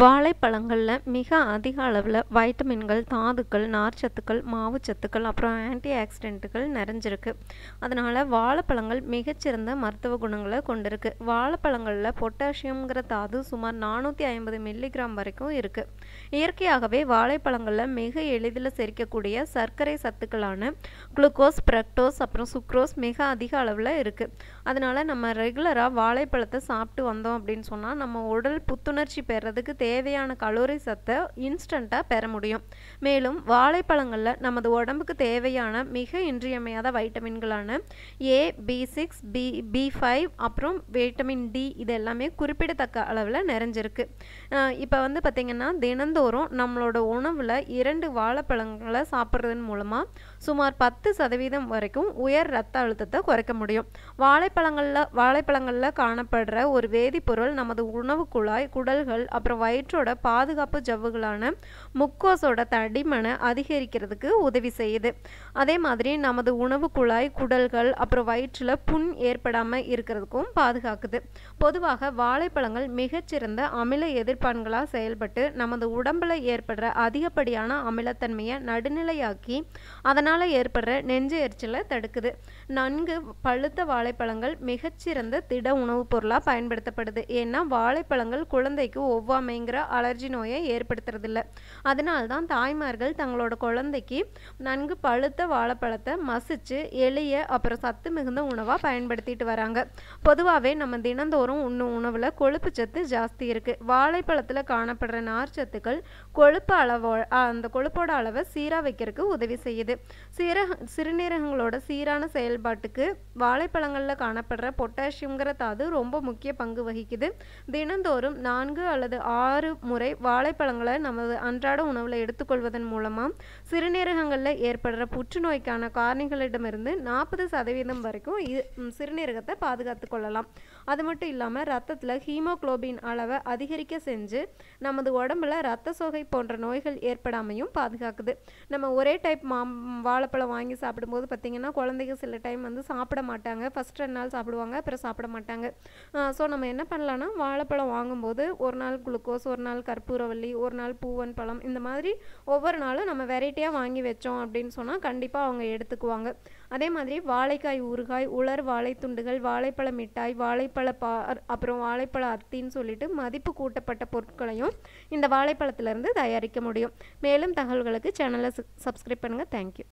வாழைப்பழங்களில் மிக அதிக அளவில் வைட்டமின்கள் தாதுக்கள் நார்ச்சத்துக்கள் மாவுச்சத்துக்கள் அப்புறம் ஆன்டி ஆக்சிடென்ட்டுகள் நிறைஞ்சிருக்கு. அதனால் வாழைப்பழங்கள் மிகச்சிறந்த மருத்துவ குணங்களை கொண்டிருக்கு. வாழைப்பழங்களில் பொட்டாசியம்ங்கிற தாது சுமார் நானூற்றி ஐம்பது மில்லிகிராம் வரைக்கும் இருக்குது இயற்கையாகவே வாழைப்பழங்களில் மிக எளிதில் செரிக்கக்கூடிய சர்க்கரை சத்துக்களான குளுக்கோஸ் பிரக்டோஸ் அப்புறம் சுக்ரோஸ் மிக அதிக அளவில் இருக்குது அதனால் நம்ம ரெகுலராக வாழைப்பழத்தை சாப்பிட்டு வந்தோம் அப்படின்னு சொன்னால் நம்ம உடல் புத்துணர்ச்சி பெறதுக்கு தேவையான கலோரி சத்தை இன்ஸ்டண்ட்டாக பெற முடியும். மேலும் வாழைப்பழங்களில் நமது உடம்புக்கு தேவையான மிக இன்றியமையாத வைட்டமின்களான A B six B B five அப்புறம் வைட்டமின் டி இது எல்லாமே குறிப்பிடத்தக்க அளவில் நிறைஞ்சிருக்கு. இப்போ வந்து பார்த்திங்கன்னா தினந்தோறும் நம்மளோட உணவில் இரண்டு வாழைப்பழங்களை சாப்பிட்றதன் மூலமாக சுமார் பத்து சதவீதம் வரைக்கும் உயர் ரத்த அழுத்தத்தை குறைக்க முடியும். வாழைப்பழங்களில் வாழைப்பழங்களில் காணப்படுற ஒரு வேதிப்பொருள் நமது உணவு குழாய் குடல்கள் அப்புறம் வயிற்றோட பாதுகாப்பு ஜவ்வுகளான முக்கோஸோட தடிமனை அதிகரிக்கிறதுக்கு உதவி செய்யுது. அதே மாதிரி நமது உணவு குழாய் குடல்கள் அப்புறம் வயிற்றில் புண் ஏற்படாமல் இருக்கிறதுக்கும் பாதுகாக்குது. பொதுவாக வாழைப்பழங்கள் மிகச்சிறந்த அமில எதிர்ப்பான்களாக செயல்பட்டு நமது உடம்பில் ஏற்படுற அதிகப்படியான அமிலத்தன்மையை நடுநிலையாக்கி அதனால் ஏற்படுற நெஞ்சு எரிச்சலை தடுக்குது. நன்கு பழுத்த வாழைப்பழங்கள் மிகச்சிறந்த திட உணவுப் பொருளாக பயன்படுத்தப்படுது. ஏன்னா வாழைப்பழங்கள் குழந்தைக்கு ஒவ்வாமை ஒவ்வாமைங்கிற அலர்ஜி நோயை ஏற்படுத்துறதில்ல. அதனால தான் தாய்மார்கள் தங்களோட குழந்தைக்கு நன்கு பழுத்த வாழைப்பழத்தை மசிச்சு எளிய அப்புறம் சத்து மிகுந்த உணவாக பயன்படுத்திட்டு வராங்க. பொதுவாகவே நம்ம தினந்தோறும் உண்ணும் உணவில் கொழுப்பு சத்து ஜாஸ்தி இருக்குது வாழைப்பழத்தில் காணப்படுற நார்ச்சத்துக்கள் கொழுப்பு அளவோ அந்த கொழுப்போட அளவை சீராக வைக்கிறதுக்கு உதவி செய்யுது. சீரக சிறுநீரகங்களோட சீரான செயல்பாட்டுக்கு வாழைப்பழங்களில் காணப்படுற பொட்டாசியம்ங்கிற தாது ரொம்ப முக்கிய பங்கு வகிக்குது. தினந்தோறும் நான்கு அல்லது ஆறு ஆறு முறை வாழைப்பழங்களை நமது அன்றாட உணவில் எடுத்துக்கொள்வதன் மூலமாக சிறுநீரகங்களில் ஏற்படுற புற்றுநோய்க்கான காரணிகளிடமிருந்து நாற்பது சதவீதம் வரைக்கும் சிறுநீரகத்தை பாதுகாத்து கொள்ளலாம். அது மட்டும் இல்லாமல் ரத்தத்தில் ஹீமோக்ளோபின் அளவை அதிகரிக்க செஞ்சு நமது உடம்புல ரத்த சோகை போன்ற நோய்கள் ஏற்படாமையும் பாதுகாக்குது. நம்ம ஒரே டைப் மா வாழைப்பழம் வாங்கி சாப்பிடும்போது பார்த்திங்கன்னா குழந்தைங்க சில டைம் வந்து சாப்பிட மாட்டாங்க. ஃபஸ்ட் ரெண்டு நாள் சாப்பிடுவாங்க அப்புறம் சாப்பிட மாட்டாங்க. ஸோ நம்ம என்ன பண்ணலான்னா வாழைப்பழம் வாங்கும்போது ஒரு நாள் குளுக்கோஸ் ஒரு நாள் கற்பூரவல்லி ஒரு நாள் பூவன் பழம் இந்த மாதிரி ஒவ்வொரு நாளும் நம்ம வெரைட்டியாக வாங்கி வச்சோம் அப்படின்னு சொன்னால் கண்டிப்பாக அவங்க எடுத்துக்குவாங்க. அதே மாதிரி வாழைக்காய் ஊறுகாய் உலர் வாழைத்துண்டுகள் வாழைப்பழ மிட்டாய் வாழைப்பழ பா அப்புறம் வாழைப்பழ அத்தின்னு சொல்லிட்டு மதிப்பு கூட்டப்பட்ட பொருட்களையும் இந்த வாழைப்பழத்திலிருந்து தயாரிக்க முடியும். மேலும் தகவல்களுக்கு சேனலை சப்ஸ்கிரைப் பண்ணுங்கள் தேங்க்யூ